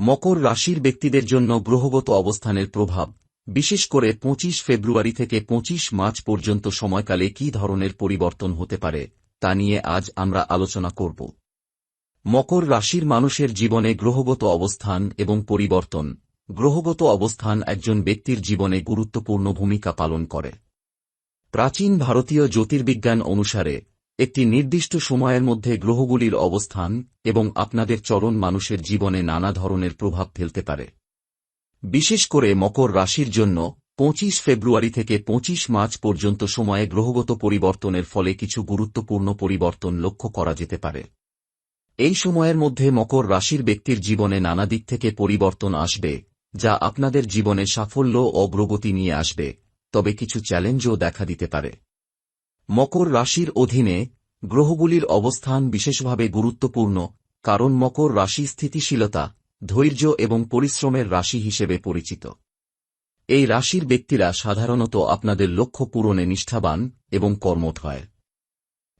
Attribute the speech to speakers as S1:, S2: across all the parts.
S1: মকর রাশির ব্যক্তিদের জন্য গ্রহগত অবস্থানের প্রভাব। বিশেষ করে ২৫ ফেব্রুয়ারি থেকে ২৫ মার্চ পর্যন্ত সময়কালে কী ধরনের পরিবর্তন হতে পারে, তা নিয়ে আজ আমরা আলোচনা করব। মকর রাশির মানুষের জীবনে গ্রহগত অবস্থান এবং পরিবর্তন। গ্রহগত অবস্থান একজন ব্যক্তির জীবনে গুরুত্বপূর্ণ ভূমিকা পালন করে। প্রাচীন ভারতীয় জ্যোতির্বিজ্ঞান অনুসারে একটি নির্দিষ্ট সময়ের মধ্যে গ্রহগুলির অবস্থান এবং আপনাদের চরণ মানুষের জীবনে নানা ধরনের প্রভাব ফেলতে পারে। বিশেষ করে মকর রাশির জন্য ২৫ ফেব্রুয়ারি থেকে ২৫ মার্চ পর্যন্ত সময়ে গ্রহগত পরিবর্তনের ফলে কিছু গুরুত্বপূর্ণ পরিবর্তন লক্ষ্য করা যেতে পারে। এই সময়ের মধ্যে মকর রাশির ব্যক্তির জীবনে নানা দিক থেকে পরিবর্তন আসবে, যা আপনাদের জীবনে সাফল্য অগ্রগতি নিয়ে আসবে, তবে কিছু চ্যালেঞ্জও দেখা দিতে পারে। মকর রাশির অধীনে গ্রহগুলির অবস্থান বিশেষভাবে গুরুত্বপূর্ণ, কারণ মকর রাশি স্থিতিশীলতা, ধৈর্য এবং পরিশ্রমের রাশি হিসেবে পরিচিত। এই রাশির ব্যক্তিরা সাধারণত আপনাদের লক্ষ্য পূরণে নিষ্ঠাবান এবং কর্মঠ হয়।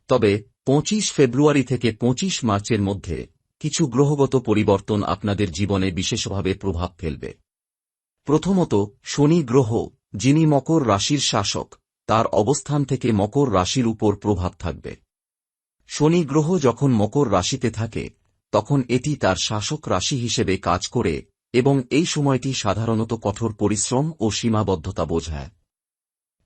S1: তবে ২৫ ফেব্রুয়ারি থেকে ২৫ মার্চের মধ্যে কিছু গ্রহগত পরিবর্তন আপনাদের জীবনে বিশেষভাবে প্রভাব ফেলবে। প্রথমত শনি গ্রহ, যিনি মকর রাশির শাসক তার অবস্থান থেকে মকর রাশির উপর প্রভাব থাকবে। শনি গ্রহ যখন মকর রাশিতে থাকে, তখন এটি তার শাসক রাশি হিসেবে কাজ করে এবং এই সময়টি সাধারণত কঠোর পরিশ্রম ও সীমাবদ্ধতা বোঝায়।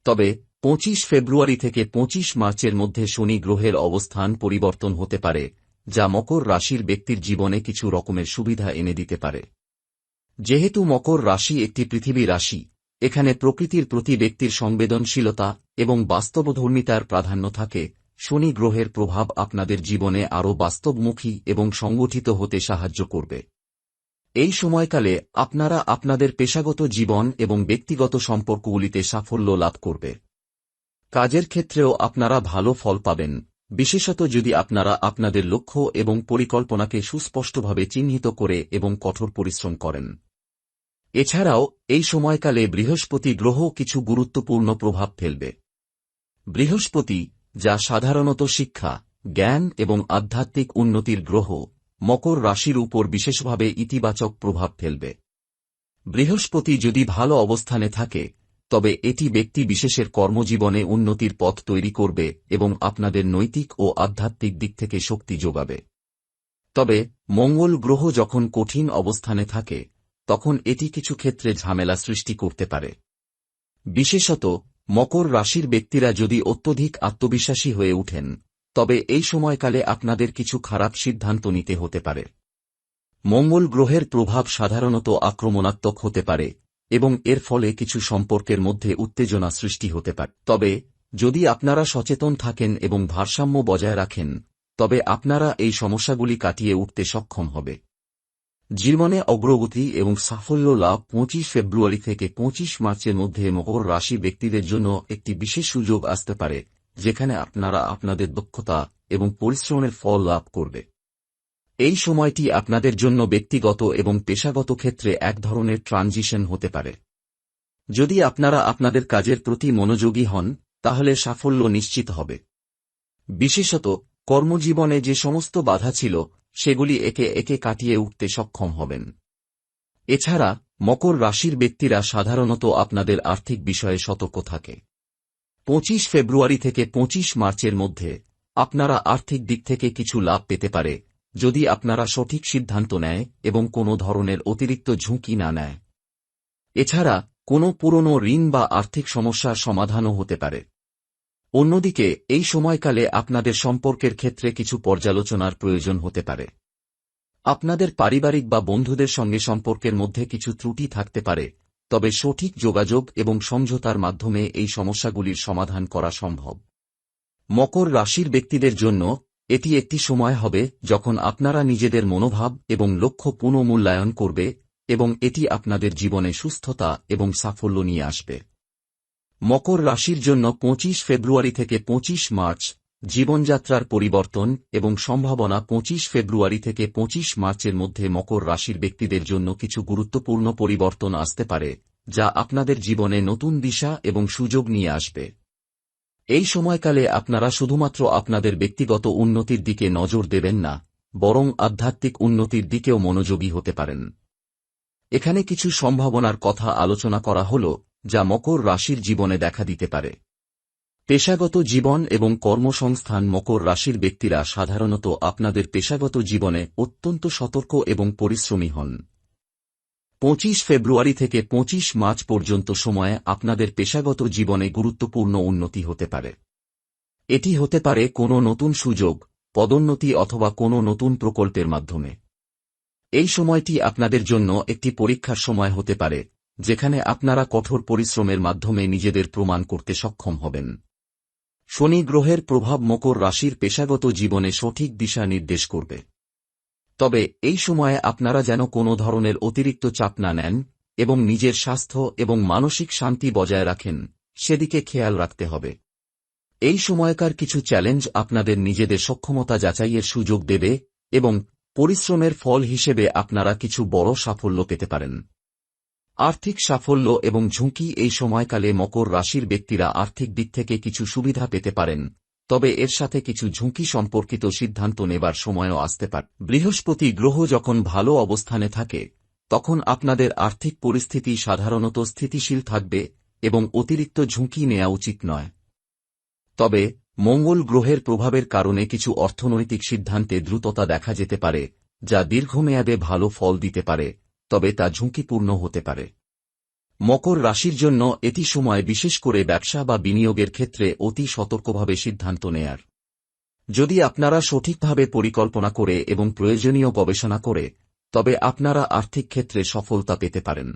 S1: তবে ২৫ ফেব্রুয়ারি থেকে ২৫ মার্চের মধ্যে শনি গ্রহের অবস্থান পরিবর্তন হতে পারে, যা মকর রাশির ব্যক্তির জীবনে কিছু রকমের সুবিধা এনে দিতে পারে। যেহেতু মকর রাশি একটি পৃথিবী রাশি এখানে প্রকৃতির প্রতি ব্যক্তির সংবেদনশীলতা এবং বাস্তবধর্মিতার প্রাধান্য থাকে। শনি গ্রহের প্রভাব আপনাদের জীবনে আরও বাস্তবমুখী এবং সংগঠিত হতে সাহায্য করবে। এই সময়কালে আপনারা আপনাদের পেশাগত জীবন এবং ব্যক্তিগত সম্পর্কগুলিতে সাফল্য লাভ করবে। কাজের ক্ষেত্রেও আপনারা ভালো ফল পাবেন। বিশেষত যদি আপনারা আপনাদের লক্ষ্য এবং পরিকল্পনাকে সুস্পষ্টভাবে চিহ্নিত করে এবং কঠোর পরিশ্রম করেন। এছাড়াও, এই সময়কালে বৃহস্পতি গ্রহ কিছু গুরুত্বপূর্ণ প্রভাব ফেলবে। বৃহস্পতি, যা সাধারণত শিক্ষা, জ্ঞান এবং আধ্যাত্মিক উন্নতির গ্রহ, মকর রাশির উপর বিশেষভাবে ইতিবাচক প্রভাব ফেলবে। বৃহস্পতি যদি ভালো অবস্থানে থাকে, তবে এটি ব্যক্তি বিশেষের কর্মজীবনে উন্নতির পথ তৈরি করবে এবং আপনাদের নৈতিক ও আধ্যাত্মিক দিক থেকে শক্তি যোগাবে। তবে, মঙ্গল গ্রহ যখন কঠিন অবস্থানে থাকে তখন এটি কিছু ক্ষেত্রে ঝামেলা সৃষ্টি করতে পারে। বিশেষত, মকর রাশির ব্যক্তিরা যদি অত্যধিক আত্মবিশ্বাসী হয়ে উঠেন তবে এই সময়কালে আপনাদের কিছু খারাপ সিদ্ধান্ত নিতে হতে পারে। মঙ্গল গ্রহের প্রভাব সাধারণত আক্রমণাত্মক হতে পারে এবং এর ফলে কিছু সম্পর্কের মধ্যে উত্তেজনা সৃষ্টি হতে পারে। তবে, যদি আপনারা সচেতন থাকেন এবং ভারসাম্য বজায় রাখেন, তবে আপনারা এই সমস্যাগুলি কাটিয়ে উঠতে সক্ষম হবে। জীবনে অগ্রগতি এবং সাফল্য লাভ পঁচিশ ফেব্রুয়ারি থেকে পঁচিশ মার্চের মধ্যে মকর রাশি ব্যক্তিদের জন্য একটি বিশেষ সুযোগ আসতে পারে, যেখানে আপনারা আপনাদের দক্ষতা এবং পরিশ্রমের ফল লাভ করবে। এই সময়টি আপনাদের জন্য ব্যক্তিগত এবং পেশাগত ক্ষেত্রে এক ধরনের ট্রানজিশন হতে পারে। যদি আপনারা আপনাদের কাজের প্রতি মনোযোগী হন, তাহলে সাফল্য নিশ্চিত হবে। বিশেষত, কর্মজীবনে যে সমস্ত বাধা ছিল সেগুলি একে একে কাটিয়ে উঠতে সক্ষম হবেন। এছাড়া, মকর রাশির ব্যক্তিরা সাধারণত আপনাদের আর্থিক বিষয়ে সতর্ক থাকে। পঁচিশ ফেব্রুয়ারি থেকে পঁচিশ মার্চের মধ্যে, আপনারা আর্থিক দিক থেকে কিছু লাভ পেতে পারে, যদি আপনারা সঠিক সিদ্ধান্ত নেয় এবং কোনো ধরনের অতিরিক্ত ঝুঁকি না নেয়। এছাড়া, কোনো পুরনো ঋণ বা আর্থিক সমস্যার সমাধানও হতে পারে। অন্যদিকে, এই সময়কালে আপনাদের সম্পর্কের ক্ষেত্রে কিছু পর্যালোচনার প্রয়োজন হতে পারে। আপনাদের পারিবারিক বা বন্ধুদের সঙ্গে সম্পর্কের মধ্যে কিছু ত্রুটি থাকতে পারে, তবে সঠিক যোগাযোগ এবং সমঝোতার মাধ্যমে এই সমস্যাগুলির সমাধান করা সম্ভব। মকর রাশির ব্যক্তিদের জন্য এটি একটি সময় হবে যখন আপনারা নিজেদের মনোভাব এবং লক্ষ্য পুনঃমূল্যায়ন করবে এবং এটি আপনাদের জীবনে সুস্থতা এবং সাফল্য নিয়ে আসবে। মকর রাশির জন্য ২৫ ফেব্রুয়ারি থেকে ২৫ মার্চ, জীবনযাত্রার পরিবর্তন এবং সম্ভাবনা ২৫ ফেব্রুয়ারি থেকে ২৫ মার্চের মধ্যে মকর রাশির ব্যক্তিদের জন্য কিছু গুরুত্বপূর্ণ পরিবর্তন আসতে পারে, যা আপনাদের জীবনে নতুন দিশা এবং সুযোগ নিয়ে আসবে। এই সময়কালে আপনারা শুধুমাত্র আপনাদের ব্যক্তিগত উন্নতির দিকে নজর দেবেন না, বরং আধ্যাত্মিক উন্নতির দিকেও মনোযোগী হতে পারেন। এখানে কিছু সম্ভাবনার কথা আলোচনা করা হল যা মকর রাশির জীবনে দেখা দিতে পারে। পেশাগত জীবন এবং কর্মসংস্থান মকর রাশির ব্যক্তিরা সাধারণত আপনাদের পেশাগত জীবনে অত্যন্ত সতর্ক এবং পরিশ্রমী হন। পঁচিশ ফেব্রুয়ারি থেকে পঁচিশ মার্চ পর্যন্ত সময়ে আপনাদের পেশাগত জীবনে গুরুত্বপূর্ণ উন্নতি হতে পারে। এটি হতে পারে কোনো নতুন সুযোগ, পদোন্নতি অথবা কোনো নতুন প্রকল্পের মাধ্যমে। এই সময়টি আপনাদের জন্য একটি পরীক্ষার সময় হতে পারে যেখানে আপনারা কঠোর পরিশ্রমের মাধ্যমে নিজেদের প্রমাণ করতে সক্ষম হবেন। শনি গ্রহের প্রভাব মকর রাশির পেশাগত জীবনে সঠিক দিশা নির্দেশ করবে। তবে এই সময়ে আপনারা যেন কোনো ধরনের অতিরিক্ত চাপ না নেন এবং নিজের স্বাস্থ্য এবং মানসিক শান্তি বজায় রাখেন, সেদিকে খেয়াল রাখতে হবে। এই সময়কার কিছু চ্যালেঞ্জ আপনাদের নিজেদের সক্ষমতা যাচাইয়ের সুযোগ দেবে এবং পরিশ্রমের ফল হিসেবে আপনারা কিছু বড় সাফল্য পেতে পারেন। আর্থিক সাফল্য এবং ঝুঁকি এই সময়কালে মকর রাশির ব্যক্তিরা আর্থিক দিক থেকে কিছু সুবিধা পেতে পারেন, তবে এর সাথে কিছু ঝুঁকি সম্পর্কিত সিদ্ধান্ত নেবার সময়ও আসতে পারে। বৃহস্পতি গ্রহ যখন ভালো অবস্থানে থাকে, তখন আপনাদের আর্থিক পরিস্থিতি সাধারণত স্থিতিশীল থাকবে এবং অতিরিক্ত ঝুঁকি নেওয়া উচিত নয়। তবে মঙ্গল গ্রহের প্রভাবের কারণে কিছু অর্থনৈতিক সিদ্ধান্তে দ্রুততা দেখা যেতে পারে, যা দীর্ঘমেয়াদে ভালো ফল দিতে পারে। তবে তা ঝুঁকিপূর্ণ হতে পারে। মকর রাশির জন্য এটি সময় বিশেষ করে ব্যবসা বা বিনিয়োগের ক্ষেত্রে অতি সতর্কভাবে সিদ্ধান্ত নেয়ার। যদি আপনারা সঠিকভাবে পরিকল্পনা করে এবং প্রয়োজনীয় গবেষণা করে, তবে আপনারা আর্থিক ক্ষেত্রে সফলতা পেতে পারেন।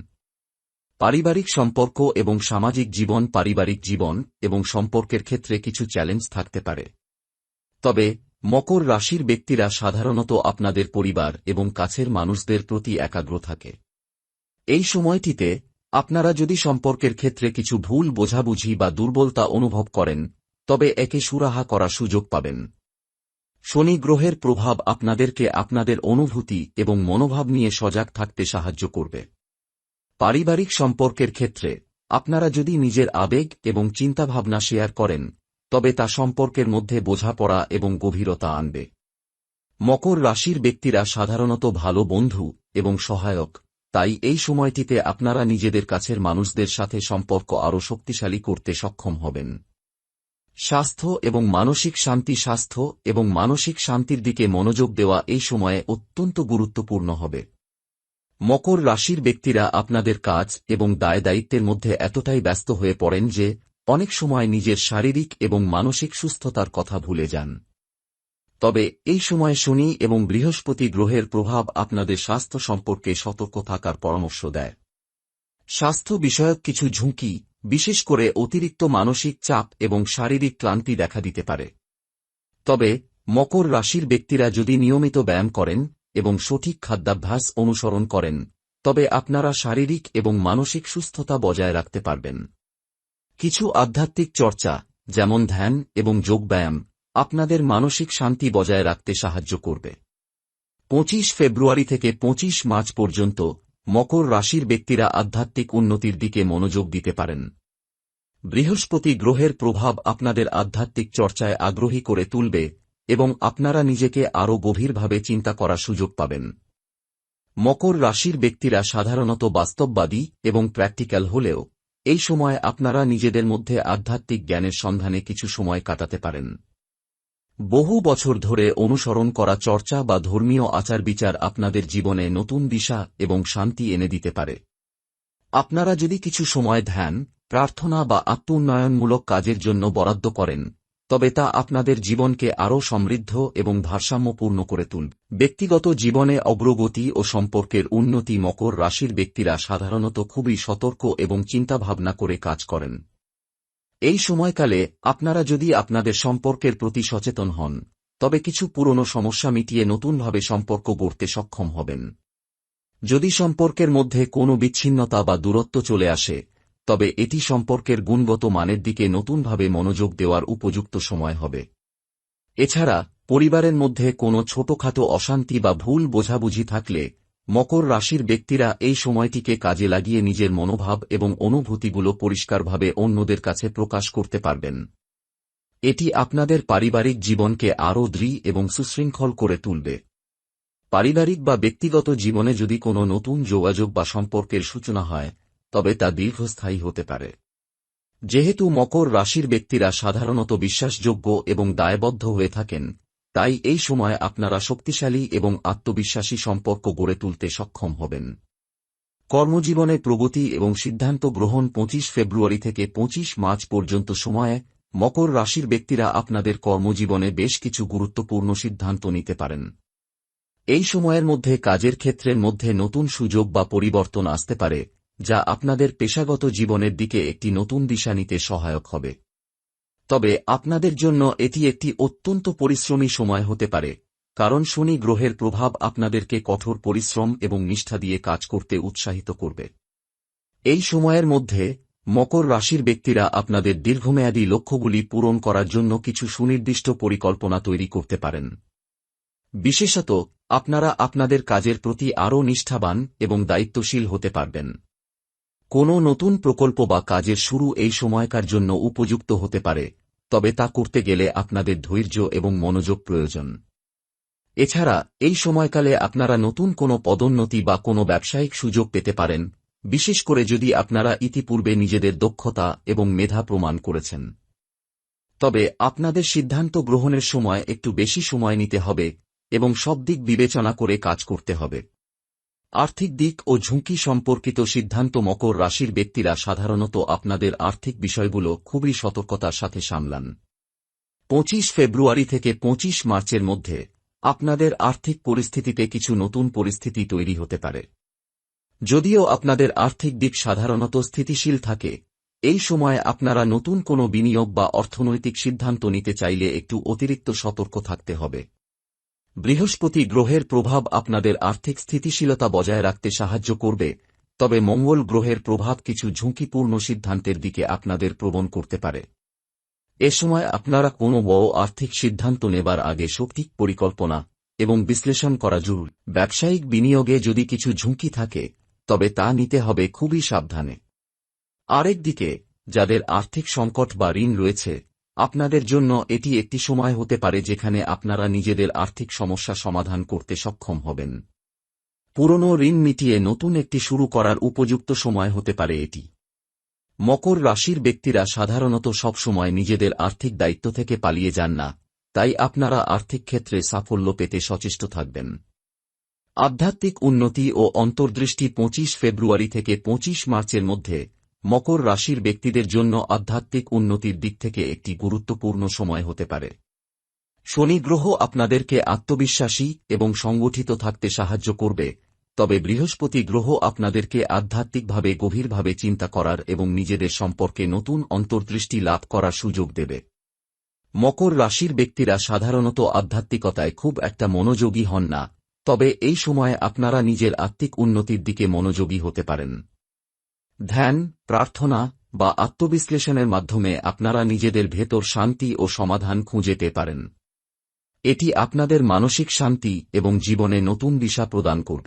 S1: পারিবারিক সম্পর্ক এবং সামাজিক জীবন, পারিবারিক জীবন এবং সম্পর্কের ক্ষেত্রে কিছু চ্যালেঞ্জ থাকতে পারে। তবে মকর রাশির ব্যক্তিরা সাধারণত আপনাদের পরিবার এবং কাছের মানুষদের প্রতি একাগ্র থাকে। এই সময়টিতে আপনারা যদি সম্পর্কের ক্ষেত্রে কিছু ভুল বোঝাবুঝি বা দুর্বলতা অনুভব করেন, তবে একে সুরাহা করার সুযোগ পাবেন। শনি গ্রহের প্রভাব আপনাদেরকে আপনাদের অনুভূতি এবং মনোভাব নিয়ে সজাগ থাকতে সাহায্য করবে। পারিবারিক সম্পর্কের ক্ষেত্রে আপনারা যদি নিজের আবেগ এবং চিন্তাভাবনা শেয়ার করেন তবে তা সম্পর্কের মধ্যে বোঝাপড়া এবং গভীরতা আনবে। মকর রাশির ব্যক্তিরা সাধারণত ভালো বন্ধু এবং সহায়ক, তাই এই সময়টিতে আপনারা নিজেদের কাছের মানুষদের সাথে সম্পর্ক আরও শক্তিশালী করতে সক্ষম হবেন। স্বাস্থ্য এবং মানসিক শান্তি স্বাস্থ্য এবং মানসিক শান্তির দিকে মনোযোগ দেওয়া এই সময়ে অত্যন্ত গুরুত্বপূর্ণ হবে। মকর রাশির ব্যক্তিরা আপনাদের কাজ এবং দায় দায়িত্বের মধ্যে এতটাই ব্যস্ত হয়ে পড়েন যে অনেক সময় নিজের শারীরিক এবং মানসিক সুস্থতার কথা ভুলে যান। তবে এই সময় শনি এবং বৃহস্পতি গ্রহের প্রভাব আপনাদের স্বাস্থ্য সম্পর্কে সতর্ক থাকার পরামর্শ দেয়। স্বাস্থ্য বিষয়ক কিছু ঝুঁকি, বিশেষ করে অতিরিক্ত মানসিক চাপ এবং শারীরিক ক্লান্তি দেখা দিতে পারে। তবে, মকর রাশির ব্যক্তিরা যদি নিয়মিত ব্যায়াম করেন এবং সঠিক খাদ্যাভ্যাস অনুসরণ করেন, তবে আপনারা শারীরিক এবং মানসিক সুস্থতা বজায় রাখতে পারবেন। কিছু আধ্যাত্মিক চর্চা, যেমন ধ্যান এবং যোগব্যায়াম, আপনাদের মানসিক শান্তি বজায় রাখতে সাহায্য করবে। পঁচিশ ফেব্রুয়ারি থেকে পঁচিশ মার্চ পর্যন্ত মকর রাশির ব্যক্তিরা আধ্যাত্মিক উন্নতির দিকে মনোযোগ দিতে পারেন। বৃহস্পতি গ্রহের প্রভাব আপনাদের আধ্যাত্মিক চর্চায় আগ্রহী করে তুলবে এবং আপনারা নিজেকে আরও গভীরভাবে চিন্তা করার সুযোগ পাবেন। মকর রাশির ব্যক্তিরা সাধারণত বাস্তববাদী এবং প্র্যাকটিক্যাল হলেও এই সময় আপনারা নিজেদের মধ্যে আধ্যাত্মিক জ্ঞানের সন্ধানে কিছু সময় কাটাতে পারেন। বহু বছর ধরে অনুসরণ করা চর্চা বা ধর্মীয় আচার বিচার আপনাদের জীবনে নতুন দিশা এবং শান্তি এনে দিতে পারে। আপনারা যদি কিছু সময় ধ্যান, প্রার্থনা বা আত্মোন্নয়নমূলক কাজের জন্য বরাদ্দ করেন তবে তা আপনাদের জীবনকে আরও সমৃদ্ধ এবং ভারসাম্যপূর্ণ করে তুলবে। ব্যক্তিগত জীবনে অগ্রগতি ও সম্পর্কের উন্নতি মকর রাশির ব্যক্তিরা সাধারণত খুবই সতর্ক এবং চিন্তাভাবনা করে কাজ করেন। এই সময়কালে আপনারা যদি আপনাদের সম্পর্কের প্রতি সচেতন হন, তবে কিছু পুরনো সমস্যা মিটিয়ে নতুনভাবে সম্পর্ক গড়তে সক্ষম হবেন। যদি সম্পর্কের মধ্যে কোনো বিচ্ছিন্নতা বা দূরত্ব চলে আসে তবে এটি সম্পর্কের গুণগত মানের দিকে নতুনভাবে মনোযোগ দেওয়ার উপযুক্ত সময় হবে। এছাড়া, পরিবারের মধ্যে কোনো ছোটখাটো অশান্তি বা ভুল বোঝাবুঝি থাকলে মকর রাশির ব্যক্তিরা এই সময়টিকে কাজে লাগিয়ে নিজের মনোভাব এবং অনুভূতিগুলো পরিষ্কারভাবে অন্যদের কাছে প্রকাশ করতে পারবেন। এটি আপনাদের পারিবারিক জীবনকে আরও দৃঢ় এবং সুশৃঙ্খল করে তুলবে। পারিবারিক বা ব্যক্তিগত জীবনে যদি কোনো নতুন যোগাযোগ বা সম্পর্কের সূচনা হয় তবে তা দীর্ঘস্থায়ী হতে পারে। যেহেতু মকর রাশির ব্যক্তিরা সাধারণত বিশ্বাসযোগ্য এবং দায়বদ্ধ হয়ে থাকেন, তাই এই সময় আপনারা শক্তিশালী এবং আত্মবিশ্বাসী সম্পর্ক গড়ে তুলতে সক্ষম হবেন। কর্মজীবনে প্রগতি এবং সিদ্ধান্ত গ্রহণ পঁচিশ ফেব্রুয়ারি থেকে পঁচিশ মার্চ পর্যন্ত সময়ে মকর রাশির ব্যক্তিরা আপনাদের কর্মজীবনে বেশ কিছু গুরুত্বপূর্ণ সিদ্ধান্ত নিতে পারেন। এই সময়ের মধ্যে কাজের ক্ষেত্রের মধ্যে নতুন সুযোগ বা পরিবর্তন আসতে পারে যা আপনাদের পেশাগত জীবনের দিকে একটি নতুন দিশা নিতে সহায়ক হবে। তবে আপনাদের জন্য এটি একটি অত্যন্ত পরিশ্রমী সময় হতে পারে, কারণ শনি গ্রহের প্রভাব আপনাদেরকে কঠোর পরিশ্রম এবং নিষ্ঠা দিয়ে কাজ করতে উৎসাহিত করবে। এই সময়ের মধ্যে মকর রাশির ব্যক্তিরা আপনাদের দীর্ঘমেয়াদী লক্ষ্যগুলি পূরণ করার জন্য কিছু সুনির্দিষ্ট পরিকল্পনা তৈরি করতে পারেন। বিশেষত, আপনারা আপনাদের কাজের প্রতি আরও নিষ্ঠাবান এবং দায়িত্বশীল হতে পারবেন। কোনো নতুন প্রকল্প বা কাজের শুরু এই সময়কার জন্য উপযুক্ত হতে পারে, তবে তা করতে গেলে আপনাদের ধৈর্য এবং মনোযোগ প্রয়োজন। এছাড়া, এই সময়কালে আপনারা নতুন কোনো পদোন্নতি বা কোনো ব্যবসায়িক সুযোগ পেতে পারেন, বিশেষ করে যদি আপনারা ইতিপূর্বে নিজেদের দক্ষতা এবং মেধা প্রমাণ করেছেন। তবে আপনাদের সিদ্ধান্ত গ্রহণের সময় একটু বেশি সময় নিতে হবে এবং সব দিক বিবেচনা করে কাজ করতে হবে। আর্থিক দিক ও ঝুঁকি সম্পর্কিত সিদ্ধান্ত মকর রাশির ব্যক্তিরা সাধারণত আপনাদের আর্থিক বিষয়গুলো খুবই সতর্কতার সাথে সামলান। পঁচিশ ফেব্রুয়ারি থেকে পঁচিশ মার্চের মধ্যে আপনাদের আর্থিক পরিস্থিতিতে কিছু নতুন পরিস্থিতি তৈরি হতে পারে। যদিও আপনাদের আর্থিক দিক সাধারণত স্থিতিশীল থাকে, এই সময় আপনারা নতুন কোনো বিনিয়োগ বা অর্থনৈতিক সিদ্ধান্ত নিতে চাইলে একটু অতিরিক্ত সতর্ক থাকতে হবে। বৃহস্পতি গ্রহের প্রভাব আপনাদের আর্থিক স্থিতিশীলতা বজায় রাখতে সাহায্য করবে, তবে মঙ্গল গ্রহের প্রভাব কিছু ঝুঁকিপূর্ণ সিদ্ধান্তের দিকে আপনাদের প্রবণ করতে পারে। এ সময় আপনারা কোনো বড় আর্থিক সিদ্ধান্ত নেবার আগে সঠিক পরিকল্পনা এবং বিশ্লেষণ করা জরুরি। ব্যবসায়িক বিনিয়োগে যদি কিছু ঝুঁকি থাকে, তবে তা নিতে হবে খুবই সাবধানে। আরেকদিকে যাদের আর্থিক সংকট বা ঋণ রয়েছে আপনাদের জন্য এটি একটি সময় হতে পারে যেখানে আপনারা নিজেদের আর্থিক সমস্যা সমাধান করতে সক্ষম হবেন। পুরনো ঋণ মিটিয়ে নতুন একটি শুরু করার উপযুক্ত সময় হতে পারে এটি। মকর রাশির ব্যক্তিরা সাধারণত সবসময় নিজেদের আর্থিক দায়িত্ব থেকে পালিয়ে যান না, তাই আপনারা আর্থিক ক্ষেত্রে সাফল্য পেতে সচেষ্ট থাকবেন। আধ্যাত্মিক উন্নতি ও অন্তর্দৃষ্টি পঁচিশ ফেব্রুয়ারি থেকে পঁচিশ মার্চের মধ্যে মকর রাশির ব্যক্তিদের জন্য আধ্যাত্মিক উন্নতির দিক থেকে একটি গুরুত্বপূর্ণ সময় হতে পারে। শনি গ্রহ আপনাদেরকে আত্মবিশ্বাসী এবং সংগঠিত থাকতে সাহায্য করবে, তবে বৃহস্পতি গ্রহ আপনাদেরকে আধ্যাত্মিকভাবে গভীরভাবে চিন্তা করার এবং নিজেদের সম্পর্কে নতুন অন্তর্দৃষ্টি লাভ করার সুযোগ দেবে। মকর রাশির ব্যক্তিরা সাধারণত আধ্যাত্মিকতায় খুব একটা মনোযোগী হন না, তবে এই সময়ে আপনারা নিজের আত্মিক উন্নতির দিকে মনোযোগী হতে পারেন। ধ্যান, প্রার্থনা বা আত্মবিশ্লেষণের মাধ্যমে আপনারা নিজেদের ভেতর শান্তি ও সমাধান খুঁজেতে পারেন। এটি আপনাদের মানসিক শান্তি এবং জীবনে নতুন দিশা প্রদান করবে।